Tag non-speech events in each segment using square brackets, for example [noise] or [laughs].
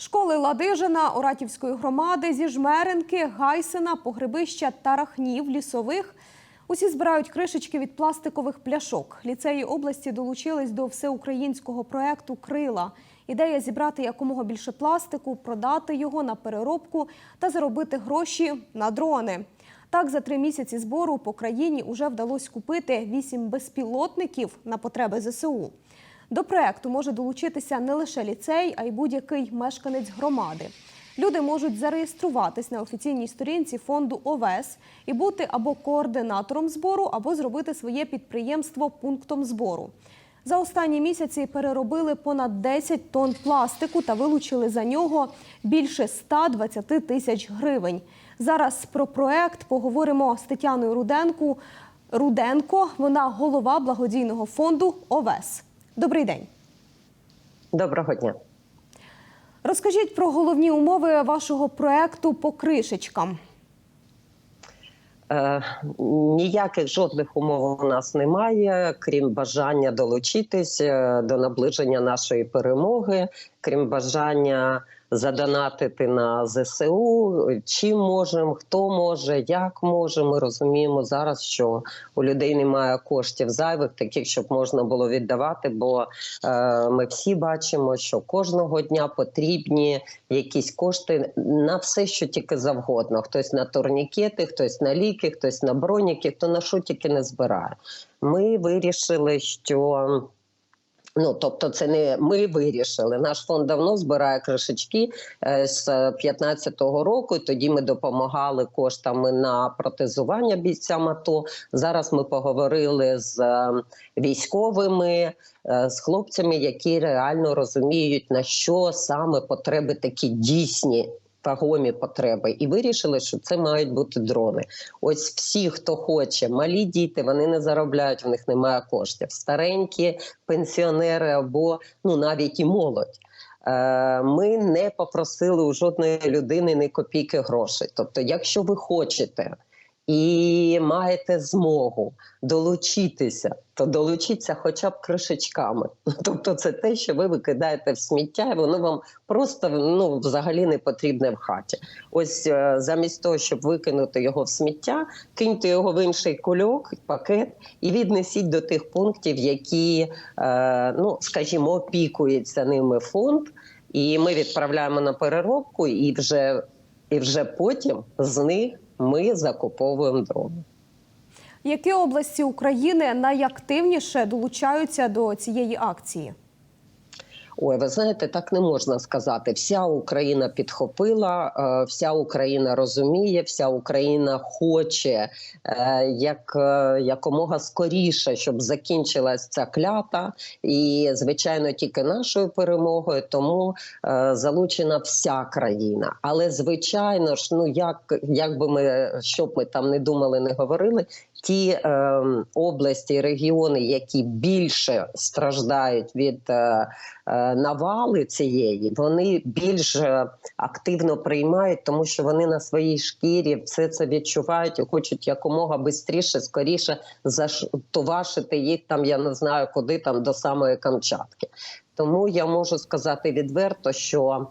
Школи Ладижина, Оратівської громади, Зіжмеренки, Гайсина, Погребища, Тарахнів, Лісових. Усі збирають кришечки від пластикових пляшок. Ліцеї області долучились до всеукраїнського проекту Крила. Ідея зібрати якомога більше пластику, продати його на переробку та заробити гроші на дрони. Так, за три місяці збору по країні уже вдалося купити вісім безпілотників на потреби ЗСУ. До проекту може долучитися не лише ліцей, а й будь-який мешканець громади. Люди можуть зареєструватись на офіційній сторінці фонду ОВЕС і бути або координатором збору, або зробити своє підприємство пунктом збору. За останні місяці переробили понад 10 тонн пластику та вилучили за нього більше 120 тисяч гривень. Зараз про проект поговоримо з Тетяною Руденко. Руденко, вона голова благодійного фонду ОВЕС. Добрий день. Доброго дня. Розкажіть про головні умови вашого проекту по кришечкам. Е, ніяких жодних умов у нас немає, крім бажання долучитись е, до наближення нашої перемоги, крім бажання задонатити на ЗСУ. Чим можемо, хто може, як може. Ми розуміємо зараз, що у людей немає коштів зайвих, таких, щоб можна було віддавати. Бо е, ми всі бачимо, що кожного дня потрібні якісь кошти на все, що тільки завгодно. Хтось на турнікети, хтось на ліки, хтось на броніки, хто на що тільки не збирає. Ми вирішили, що. Ну, тобто, це не ми вирішили. Наш фонд давно збирає кришечки е, з 15-го року. Тоді ми допомагали коштами на протезування бійцям АТО. Зараз ми поговорили з е, військовими, е, з хлопцями, які реально розуміють на що саме потреби такі дійсні. Вагомі потреби, і вирішили, що це мають бути дрони. Ось всі, хто хоче, малі діти, вони не заробляють, в них немає коштів. Старенькі пенсіонери або ну навіть і молодь. Е, Ми не попросили у жодної людини ні копійки грошей. Тобто, якщо ви хочете і маєте змогу долучитися, то долучіться хоча б кришечками. [laughs] Тобто, це те, що ви викидаєте в сміття, і воно вам просто ну взагалі не потрібне в хаті. Ось е, замість того, щоб викинути його в сміття, киньте його в інший кульок, пакет і віднесіть до тих пунктів, які, е, ну скажімо, опікується ними фонд. І ми відправляємо на переробку, і вже, і вже потім з них ми закуповуємо дрони. Які області України найактивніше долучаються до цієї акції? Ой, ви знаєте, так не можна сказати. Вся Україна підхопила, е, вся Україна розуміє, вся Україна хоче е, як е, якомога скоріше, щоб закінчилась ця клята, і звичайно, тільки нашою перемогою, тому залучена вся країна. Але звичайно ж, ну як, як би ми що б ми там не думали, не говорили. Ті е, області регіони, які більше страждають від е, е, навали цієї, вони більш е, активно приймають, тому що вони на своїй шкірі все це відчувають і хочуть якомога швидше, скоріше затовашити їх там. Я не знаю, куди там до самої Камчатки. Тому я можу сказати відверто, що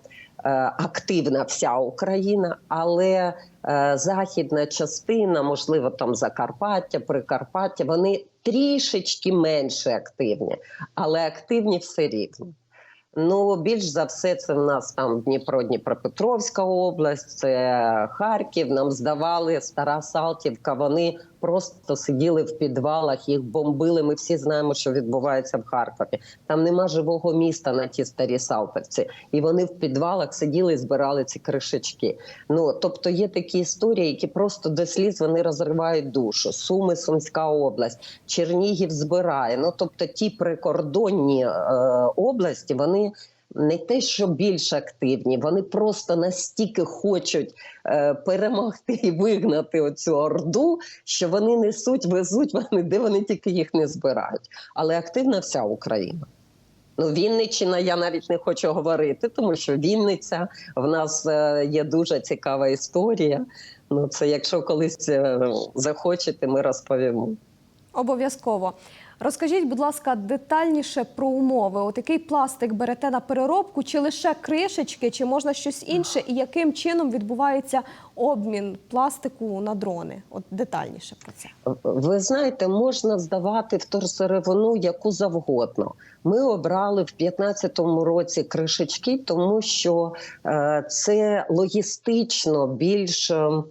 активна вся Україна, але е, західна частина, можливо, там Закарпаття, Прикарпаття, вони трішечки менше активні, але активні все рівно. Ну, більш за все, це в нас там Дніпро, Дніпропетровська область, це Харків. Нам здавали стара Салтівка. Вони просто сиділи в підвалах, їх бомбили. Ми всі знаємо, що відбувається в Харкові. Там нема живого міста на ті старі Салтівці, і вони в підвалах сиділи і збирали ці кришечки. Ну тобто є такі історії, які просто до сліз вони розривають душу. Суми, Сумська область, Чернігів збирає. Ну тобто, ті прикордонні е, області вони. Не те, що більш активні, вони просто настільки хочуть е, перемогти і вигнати оцю орду, що вони несуть, везуть вони, де вони тільки їх не збирають. Але активна вся Україна. Ну, Вінниччина, я навіть не хочу говорити, тому що Вінниця в нас е, є дуже цікава історія. Ну, це якщо колись е, захочете, ми розповімо. Обов'язково. Розкажіть, будь ласка, детальніше про умови. От який пластик берете на переробку, чи лише кришечки, чи можна щось інше, і яким чином відбувається обмін пластику на дрони? От детальніше про це. Ви знаєте, можна здавати вторсировину яку завгодно. Ми обрали в 2015 році кришечки, тому що е, це логістично більш е,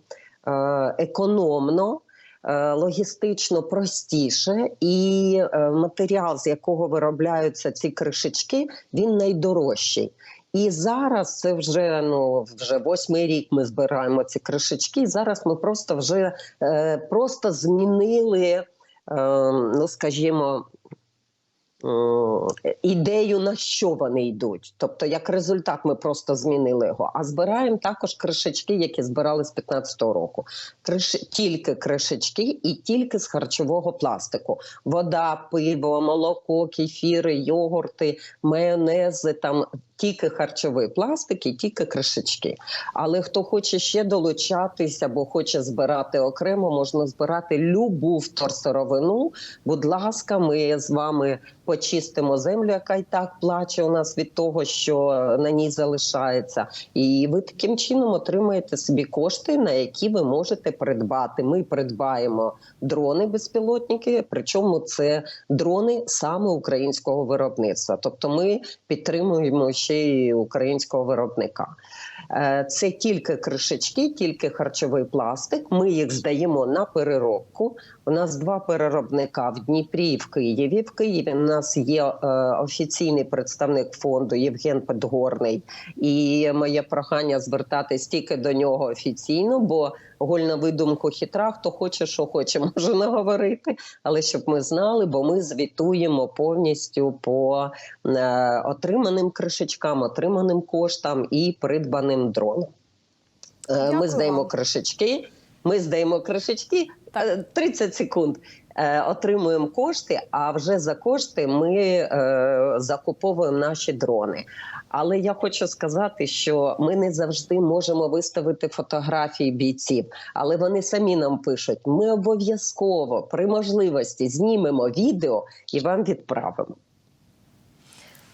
економно. Е, Логістично простіше, і е, матеріал, з якого виробляються ці кришечки, він найдорожчий. І зараз це вже ну вже восьмий рік. Ми збираємо ці кришечки. Зараз ми просто вже е, просто змінили, е, ну скажімо. Е, Ідею на що вони йдуть, тобто як результат, ми просто змінили його. А збираємо також кришечки, які збирали з 15-го року. Криш... Тільки кришечки і тільки з харчового пластику: вода, пиво, молоко, кефіри, йогурти, майонези, там тільки харчовий пластик і тільки кришечки. Але хто хоче ще долучатися або хоче збирати окремо, можна збирати любу вторсировину. Будь ласка, ми з вами почистимо землю, яка і так плаче у нас від того, що на ній залишається. І ви таким чином отримаєте собі кошти, на які ви можете придбати. Ми придбаємо дрони безпілотники, причому це дрони саме українського виробництва. Тобто ми підтримуємо й українського виробника. Е, Це тільки кришечки, тільки харчовий пластик. Ми їх здаємо на переробку. У нас два переробника в Дніпрі і в Києві. В Києві у нас є е, офіційний представник фонду Євген Подгорний. І моє прохання звертатись тільки до нього офіційно, бо голь на видумку хитра, хто хоче, що хоче, [laughs] може наговорити. Але щоб ми знали, бо ми звітуємо повністю по е, отриманим кришечкам, отриманим коштам і придбаним дронам. Е, Ми здаємо кришечки. Ми здаємо кришечки 30 секунд. е, Отримуємо кошти, а вже за кошти ми е, закуповуємо наші дрони. Але я хочу сказати, що ми не завжди можемо виставити фотографії бійців, але вони самі нам пишуть: ми обов'язково при можливості знімемо відео і вам відправимо.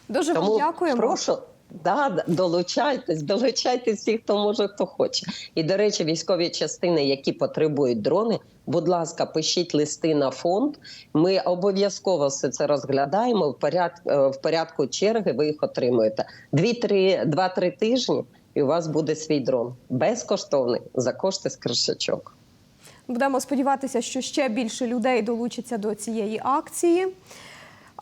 Дуже вам Тому дякуємо. прошу. Да, долучайтесь, долучайтесь всі, хто може, хто хоче. І до речі, військові частини, які потребують дрони, будь ласка, пишіть листи на фонд. Ми обов'язково все це розглядаємо в порядку, в порядку черги. Ви їх отримуєте. Дві-три, два-три тижні, і у вас буде свій дрон безкоштовний за кошти з кришачок. Будемо сподіватися, що ще більше людей долучаться до цієї акції.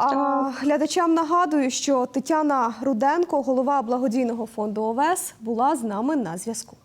А глядачам нагадую, що Тетяна Руденко, голова благодійного фонду ОВЕС, була з нами на зв'язку.